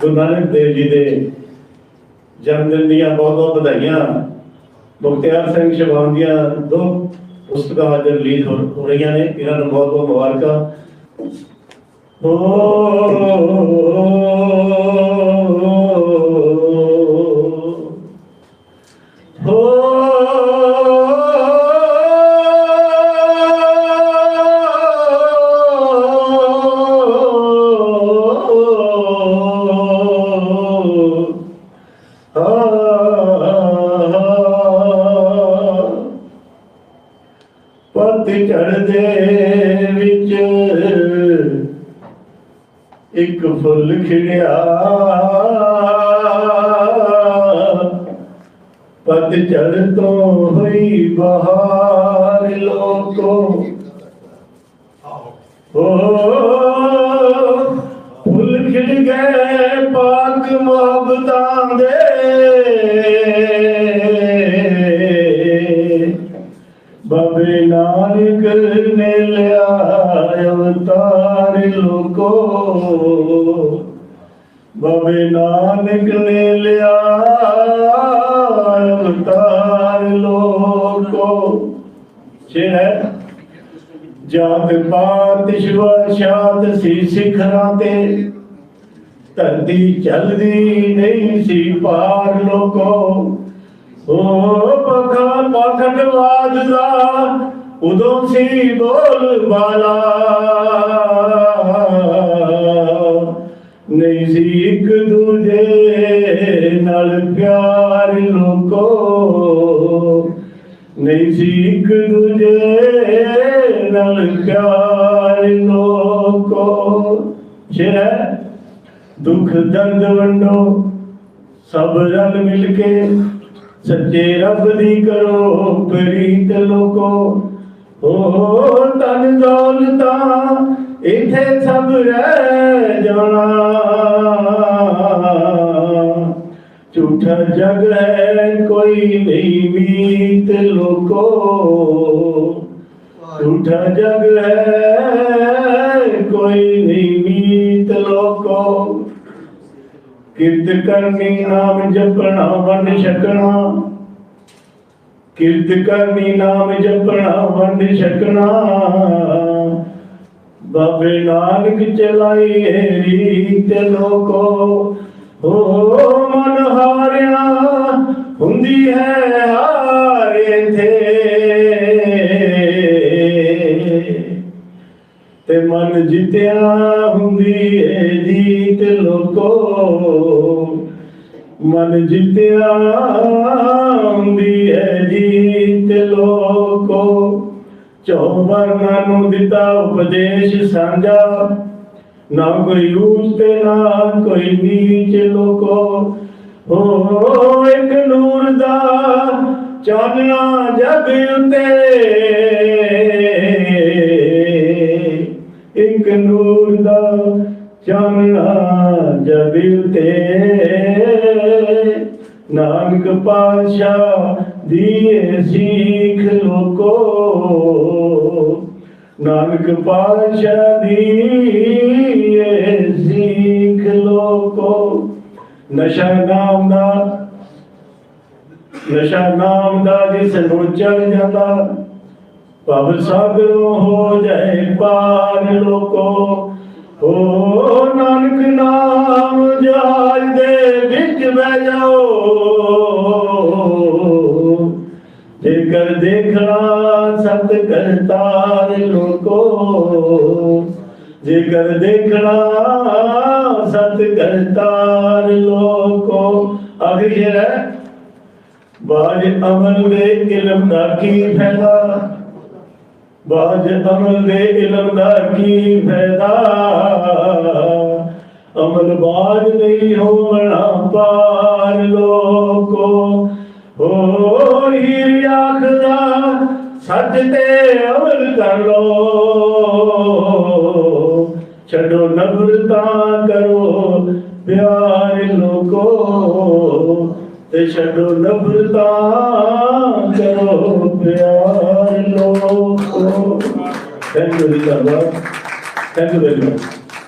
ਗੁਰੂ ਨਾਨਕ ਦੇਵ ਜੀ ਦੇ ਜਨਮ ਦਿਨ ਦੀਆਂ ਬਹੁਤ ਬਹੁਤ ਵਧਾਈਆਂ ਮੁਖਤਿਆਰ ਸਿੰਘ ਸ਼ਬਾਨ ਦੀਆਂ ਦੋ ਪੁਸਤਕਾਂ ਅੱਜ ਰਿਲੀਜ਼ ਹੋ ਹੋ ਰਹੀਆਂ ਨੇ। ਇਹਨਾਂ ਨੂੰ ਬਹੁਤ ਬਹੁਤ ਮੁਬਾਰਕਾਂ। ਹੋ ਪਤ ਚੜਦੇ ਵਿੱਚ ਇੱਕ ਫੁੱਲ ਖਿੜਿਆ ਪਤ ਚੜ ਤੋਂ ਹੋਈ ਬਹਾਰ ਲੋਕੋ ਓ ਫੁੱਲ ਖਿੜ ਗਏ ਬਾਬੇ ਨਾਨਕ ਨੇ ਲਿਆ ਅਵਤਾਰ ਲੋਕੋ। ਛੇ ਹੈ। ਜਾਤ ਪਾਤ ਸ਼ਿਵ ਸ਼ਾਤ ਸੀ ਸਿਖਰਾਂ ਤੇ। ਧਰਤੀ ਚੱਲਦੀ ਨਹੀਂ ਸੀ ਪਾਰ ਲੋਕੋ। ਓ ਪਖਾ ਪਖੰਡਵਾਦ ਦਾ ਉਦੋਂ ਸੀ ਬੋਲ ਬਾਲਾ। ਇੱਕ ਦੂਜੇ ਨਾਲ ਪਿਆਰ ਲੋਕੋ ਨਹੀਂ ਸੀ ਇੱਕ ਦੂਜੇ ਨਾਲ ਪਿਆਰ ਲੋਕੋ ਸ਼ੇਰ ਦੁੱਖ ਦਰਦ ਵੰਡੋ। ਸਭ ਰਲ ਮਿਲ ਕੇ ਸੱਚੇ ਰੱਬ ਦੀ ਕਰੋ ਪ੍ਰੀਤ ਲੋਕੋ। ਓ ਤਨ ਦੌਲਤਾਂ, ਇਥੇ ਸਭ ਰਹਿ ਜਾਣਾ। ਝੂਠਾ ਜਗ ਹੈ ਕੋਈ ਨਹੀਂ ਮੀਤ ਲੋਕੋ ਝੂਠਾ ਜਗ ਹੈ ਕੋਈ ਨਹੀਂ ਮੀਤ ਲੋਕੋ ਕਿਰਤ ਕਰਨੀ ਨਾਮ ਜਪਣਾ ਵੰਡ ਛਕਣਾ ਕਿਰਤ ਕਰਨੀ ਨਾਮ ਜਪਣਾ ਵੰਡ ਛਕਣਾ ਬਾਬੇ ਨਾਨਕ ਚਲਾਈ ਏ ਰੀਤ ਲੋਕੋ ਹੋ ਮਨ ਹਾਰਿਆ ਹੁੰਦੀ ਹੈ ਹਾਰੇ ਥੇ ਤੇ ਮਨ ਜਿੱਤਿਆ ਹੁੰਦੀ ਏ ਜੀਤ ਲੋਕੋ। ਮਨ ਜਿੱਤਿਆ ਹੁੰਦੀ ਏ ਜੀਤ ਲੋਕੋ। ਚੌਵਰਨਾਂ ਨੂੰ ਦਿੱਤਾ ਉਪਦੇਸ਼ ਸਾਂਝਾ। ਨਾ ਕੋਈ ਉੱਚ ਤੇ ਨਾ ਕੋਈ ਨੀਚ ਲੋਕੋ। ਹੋ ਇੱਕ ਨੂਰ ਦਾ ਚਾਨਣਾ ਜਗ ਉਤੇ। ਇੱਕ ਨੂਰ ਦਾ ਚਾਨਣਾ ਜਗ ਉਤੇ। ਨਾਨਕ ਪਾਸ਼ਾ ਦੀਏ ਸਿੱਖ ਲੋਕੋ। ਨਾਨਕ ਪਾਸ਼ਾ ਦੀਏ ਸਿੱਖ ਲੋਕੋ। ਨਸ਼ਾ ਨਾਮ ਦਾ, ਨਸ਼ਾ ਨਾਮ ਦਾ ਜਿਸ ਨੂੰ ਚੜ ਜਾਂਦਾ, ਭਵ ਸਾਗਰੋਂ ਹੋ ਜਾਏ ਪਾਰ ਲੋਕੋ। ਓ ਨਾਨਕ ਨਾਮ ਜਹਾਜ ਦੇ ਵਿੱਚ ਬਹਿ ਜਾਓ। ਜੇਕਰ ਦੇਖਣਾ ਸਤ ਕਰਤਾਰ ਲੋਕੋ ਜੇਕਰ ਦੇਖਣਾ ਸਤ ਕਰਤਾਰ ਲੋਕੋ ਆਖਰੀ ਸ਼ੇਰ ਹੈ ਬਾਜ ਅਮਲ ਦੇ ਇਲਮ ਦਾ ਕੀ ਫਾਇਦਾ ਬਾਜ ਅਮਲ ਦੇ ਇਲਮ ਦਾ ਕੀ ਫਾਇਦਾ ਅਮਲ ਬਾਜ ਨਹੀਂ ਹੋਣਾ ਪਾਰ ਲੋਕੋ ਹੋ ਹੀਰ ਆਖਦਾ ਸੱਚ ਤੇ ਅਮਲ ਕਰ ਲੋ। ਛੱਡੋ ਨਫ਼ਰਤਾ ਕਰੋ, ਪਿਆਰ ਲੋਕੋ। ਤੇ ਛੱਡੋ ਨਫ਼ਰਤਾ ਕਰੋ, ਪਿਆਰ ਲੋਕੋ। ਥੈਂਕ ਯੂ ਜੀ ਧੰਨਵਾਦ ਥੈਂਕ ਯੂ ਵੈਰੀ ਮਚ